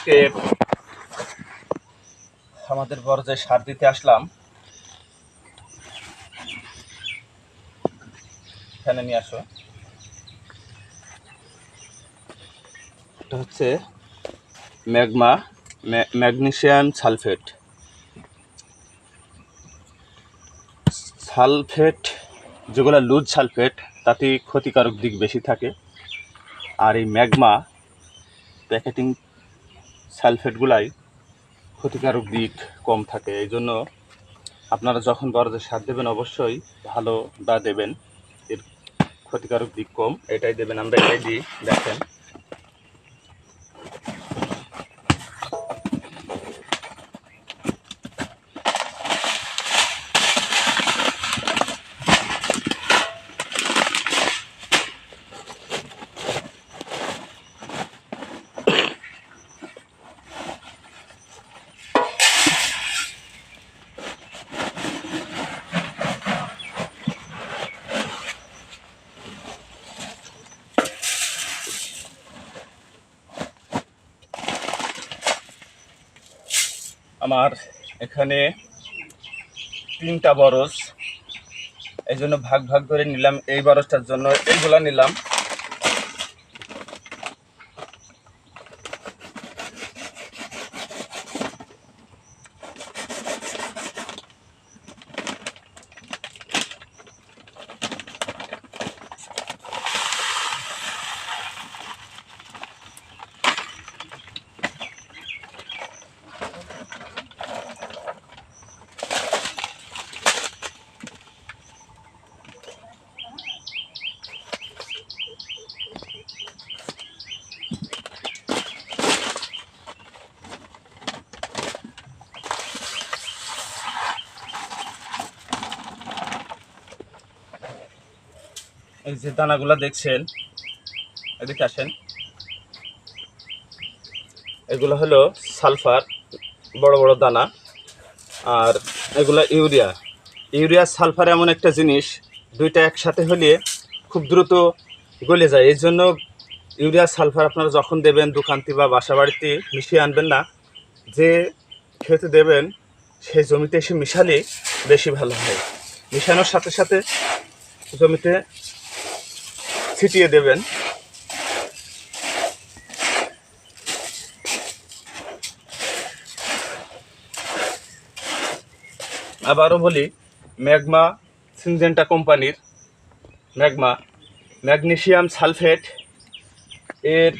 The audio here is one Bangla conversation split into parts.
আজকে আমাদের যে সার দিতে আসলাম, এখানে নিয়ে আসো। এটা হচ্ছে ম্যাগমা ম্যাগনেসিয়াম সালফেট। সালফেট, যেগুলো লুজ সালফেট তাতে ক্ষতিকারক দিক বেশি থাকে। আর এই ম্যাগমা প্যাকেটিং সালফেটগুলাই ক্ষতিকারক দিক কম থাকে। এই জন্য আপনারা যখন বড়দের সার দেবেন, অবশ্যই ভালো দা দেবেন। এর ক্ষতিকারক দিক কম, এটাই দেবেন। আমরা এটাই দিই, দেখেন। আমার এখানে তিনটা বরজ। এই জন্য ভাগ ভাগ করে নিলাম এই বরজটার জন্য। এইগুলা নিলাম। এই যে দানাগুলা দেখছেন, এদিকে আসেন। এগুলো হলো সালফার, বড় বড় দানা, আর এগুলো ইউরিয়া। ইউরিয়া, সালফার এমন একটা জিনিস, দুইটা একসাথে হলে খুব দ্রুত গলে যায়। এই জন্য ইউরিয়া, সালফার আপনারা যখন দেবেন দোকানটি বা বাসা বাড়িতে মিশিয়ে আনবেন না, যে খেতে দেবেন, সেই জমিতে এসে মিশালে বেশি ভালো হয়। মিশানোর সাথে সাথে জমিতে ছিটিয়ে দেবেন। আবারও বলি, ম্যাগমা সিনজেন্টা কোম্পানির ম্যাগমা ম্যাগনেশিয়াম সালফেট এর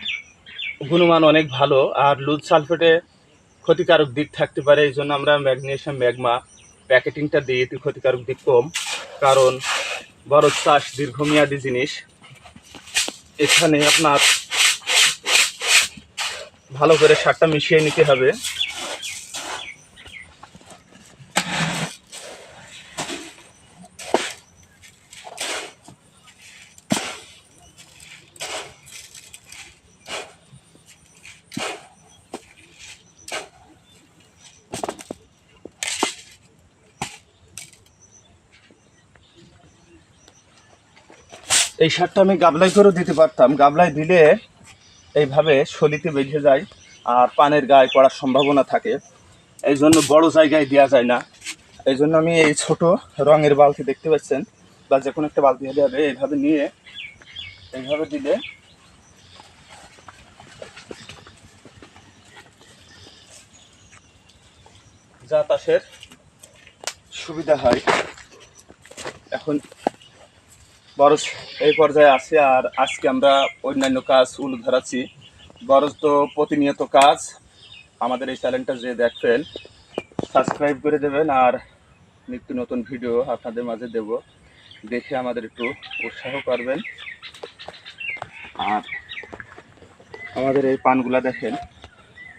গুণমান অনেক ভালো আর লুজ সালফেটে ক্ষতিকারক দিক থাকতে পারে, এই জন্য আমরা ম্যাগনেশিয়াম ম্যাগমা প্যাকেটিংটা এতে ক্ষতিকারক দিক কম। কারণ বড় চাষ দীর্ঘমেয়াদী জিনিস এখানে আপনার ভালো করে সারটা মিশিয়ে নিতে হবে। এই সারটা আমি গাবলাই করেও দিতে পারতাম। গাবলাই দিলে এইভাবে সলিতে বেরিয়ে যায় আর পানের গায়ে পড়ার সম্ভাবনা থাকে। এই জন্য বড়ো জায়গায় দেওয়া যায় না। এই জন্য আমি এই ছোট রঙের বালতি দেখতে পাচ্ছেন বা যে কোনো একটা বালতি হলে হবে এইভাবে নিয়ে এইভাবে দিলে যাতাসের সুবিধা হয়। এখন বরজ, এই পর্যায়ে আছে আর আজকে আমরা অন্যান্য কাজ উল ধরাচ্ছি বরজ তো প্রতিনিয়ত কাজ। আমাদের এই চ্যানেলটা যে দেখবেন সাবস্ক্রাইব করে দেবেন আর নিত্য নতুন ভিডিও আপনাদের মাঝে দেব। দেখে আমাদের একটু উৎসাহ করবেন। আর আমাদের এই পানগুলা দেখেন,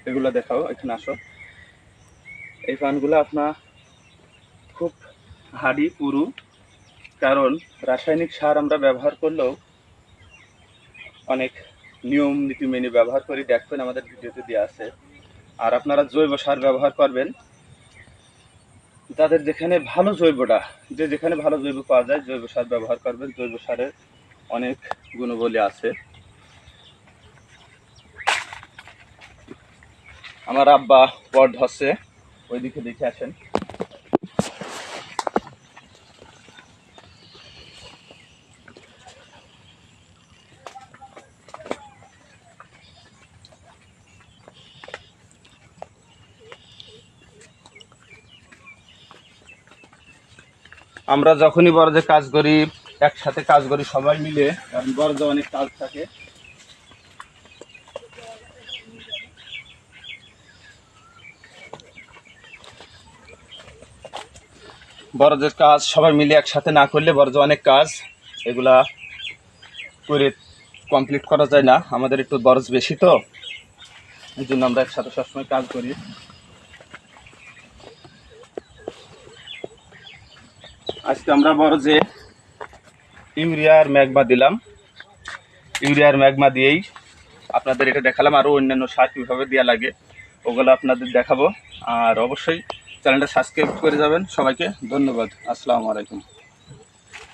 এগুলা দেখাও, এখানে আসো। এই পানগুলো আপনার খুব হাড়ি, পুরু কারণ রাসায়নিক সার আমরা ব্যবহার করলেও অনেক নিয়ম নীতি মেনে ব্যবহার করি। দেখবেন আমাদের ভিডিওতে দেওয়া আছে। আর আপনারা জৈব সার ব্যবহার করবেন। তাদের যেখানে ভালো জৈবটা, যে যেখানে ভালো জৈব পাওয়া যায়, জৈব সার ব্যবহার করবেন। জৈব সারের অনেক গুণবলী আছে। আমার আব্বা পড হচ্ছে ওইদিকে দেখে আসেন। আমরা যখনই বড় যে কাজ করি, একসাথে কাজ করি সবাই মিলে, কারণ যে অনেক কাজ থাকে। বড় যে কাজ সবাই মিলে একসাথে না করলে বড় যে অনেক কাজ, এগুলা করে কমপ্লিট করা যায় না। আমাদের একটু বরজ বেশি তো, এই জন্য আমরা একসাথে সবসময় কাজ করি। আজকে আমরা বড় যে ইউরিয়ার ম্যাগমা দিলাম। ইউরিয়ার ম্যাগমা দিয়েই আপনাদের এটা দেখালাম, আরও অন্যান্য সার কীভাবে দেওয়া লাগে, ওগুলো আপনাদের দেখাবো। আর অবশ্যই চ্যানেলটা সাবস্ক্রাইব করে যাবেন সবাইকে। ধন্যবাদ। আসসালামু আলাইকুম।